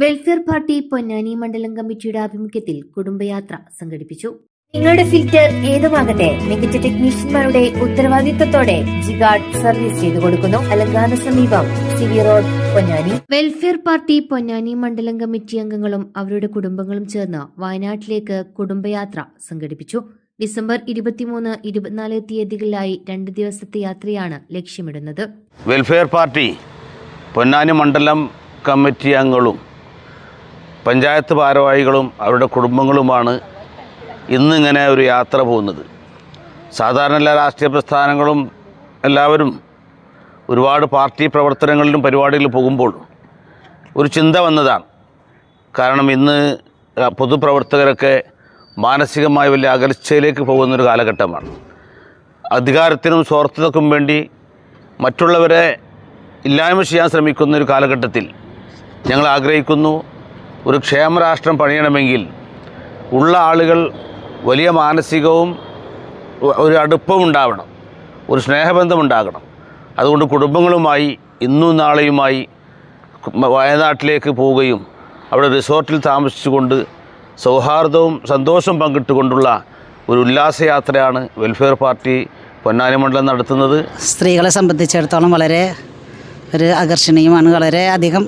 Welfare party Ponnani മണ്ഡലം കമ്മിറ്റിയുടെ ആഭിമുഖ്യത്തിൽ കുടുംബയാത്ര സംഘടിപ്പിച്ചു. നിങ്ങളുടെ ഫിൽറ്റർ ഏതുമാകട്ടെ മികച്ച ടെക്നീഷ്യന്മാരുടെ ഉത്തരവാദിത്തത്തോടെ ജിഗാർഡ് സർവീസ് ചെയ്തു കൊടുക്കുന്നു. അലങ്കാന സമീപം CV road Ponnani. Welfare Party Ponnani മണ്ഡലം കമ്മിറ്റി അംഗങ്ങളും അവരുടെ കുടുംബങ്ങളും ചേർന്ന് വയനാട്ടിലേക്ക് കുടുംബയാത്ര സംഘടിപ്പിച്ചു. ഡിസംബർ ഇരുപത്തിമൂന്ന് ഇരുപത്തിനാല് തീയതികളിലായി രണ്ട് ദിവസത്തെ യാത്രയാണ് ലക്ഷ്യമിടുന്നത്. വെൽഫെയർ പാർട്ടി പൊന്നാനി മണ്ഡലം കമ്മിറ്റി അംഗങ്ങളും പഞ്ചായത്ത് ഭാരവാഹികളും അവരുടെ കുടുംബങ്ങളുമാണ് ഇന്നിങ്ങനെ ഒരു യാത്ര പോകുന്നത്. സാധാരണ എല്ലാ രാഷ്ട്രീയ പ്രസ്ഥാനങ്ങളും എല്ലാവരും ഒരുപാട് പാർട്ടി പ്രവർത്തനങ്ങളിലും പരിപാടികളിലും പോകുമ്പോൾ ഒരു ചിന്ത വന്നതാണ്. കാരണം ഇന്ന് പൊതുപ്രവർത്തകരൊക്കെ മാനസികമായി വലിയ അകൽച്ചയിലേക്ക് പോകുന്നൊരു കാലഘട്ടമാണ്. അധികാരത്തിനും സ്വാർത്ഥതക്കും വേണ്ടി മറ്റുള്ളവരെ ഇല്ലായ്മ ചെയ്യാൻ ശ്രമിക്കുന്ന ഒരു കാലഘട്ടത്തിൽ ഞങ്ങൾ ആഗ്രഹിക്കുന്നു. ഒരു ക്ഷേമരാഷ്ട്രം പണിയണമെങ്കിൽ ഉള്ള ആളുകൾ വലിയ മാനസികവും ഒരു അടുപ്പം ഉണ്ടാവണം ഒരു സ്നേഹബന്ധം ഉണ്ടാകണം. അതുകൊണ്ട് കുടുംബങ്ങളുമായി ഇന്നും നാളെയുമായി വയനാട്ടിലേക്ക് പോവുകയും അവിടെ റിസോർട്ടിൽ താമസിച്ചുകൊണ്ട് സൗഹാർദ്ദവും സന്തോഷവും പങ്കിട്ടുകൊണ്ടുള്ള ഒരു ഉല്ലാസയാത്രയാണ് വെൽഫെയർ പാർട്ടി പൊന്നാനി മണ്ഡലം നടത്തുന്നത്. സ്ത്രീകളെ സംബന്ധിച്ചിടത്തോളം വളരെ ഒരു ആകർഷണീയമാണ്. വളരെ അധികം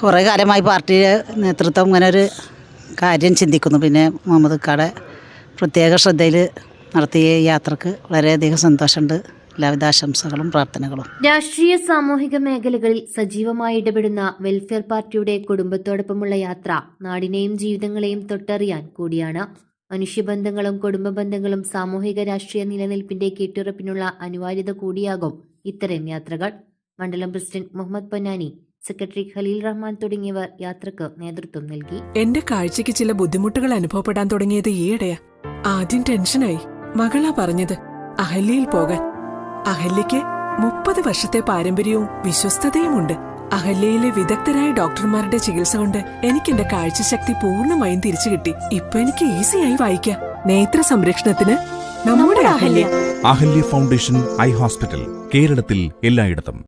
കുറേ കാലമായി പാർട്ടിയുടെ നേതൃത്വം ഇങ്ങനെ ഒരു കാര്യം ചിന്തിക്കുന്നു. പിന്നെ മുഹമ്മദ് ഖാടെ പ്രത്യേക ശ്രദ്ധയിൽ നടത്തിയ യാത്രയ്ക്ക് വളരെയധികം സന്തോഷമുണ്ട്. എല്ലാവിധ ആശംസകളും പ്രാർത്ഥനകളും. രാഷ്ട്രീയ സാമൂഹിക മേഖലകളിൽ സജീവമായി ഇടപെടുന്ന വെൽഫെയർ പാർട്ടിയുടെ കുടുംബത്തോടൊപ്പമുള്ള യാത്ര നാടിനെയും ജീവിതങ്ങളെയും തൊട്ടറിയാൻ കൂടിയാണ്. മനുഷ്യബന്ധങ്ങളും കുടുംബ ബന്ധങ്ങളും സാമൂഹിക രാഷ്ട്രീയ നിലനിൽപ്പിന്റെ കെട്ടുറപ്പിനുള്ള അനിവാര്യത കൂടിയാകും ഇത്തരം യാത്രകൾ. മണ്ഡലം പ്രസിഡന്റ് മുഹമ്മദ് പൊന്നാനി സെക്രട്ടറി ഖലീൽ റഹ്മാൻ തുടങ്ങിയവർ യാത്രയ്ക്ക് നേതൃത്വം നൽകി. എന്റെ കാഴ്ചക്ക് ചില ബുദ്ധിമുട്ടുകൾ അനുഭവപ്പെടാൻ തുടങ്ങിയത് ഈയിടെയാ. ആദ്യം ടെൻഷനായി. മകളാ പറഞ്ഞത് അഹല്യയിൽ പോകാൻ. അഹല്യയ്ക്ക് മുപ്പത് വർഷത്തെ പാരമ്പര്യവും വിശ്വസ്തതയുമുണ്ട്. അഹല്യയിലെ വിദഗ്ധരായ ഡോക്ടർമാരുടെ ചികിത്സ കൊണ്ട് എനിക്ക് എന്റെ കാഴ്ചശക്തി പൂർണമായും തിരിച്ചു കിട്ടി. ഇപ്പൊ എനിക്ക് ഈസിയായി വായിക്കാം. നേത്ര സംരക്ഷണത്തിന് നമ്മുടെ Ahalya. Ahalya Foundation Eye Hospital കേരളത്തിൽ എല്ലായിടത്തും.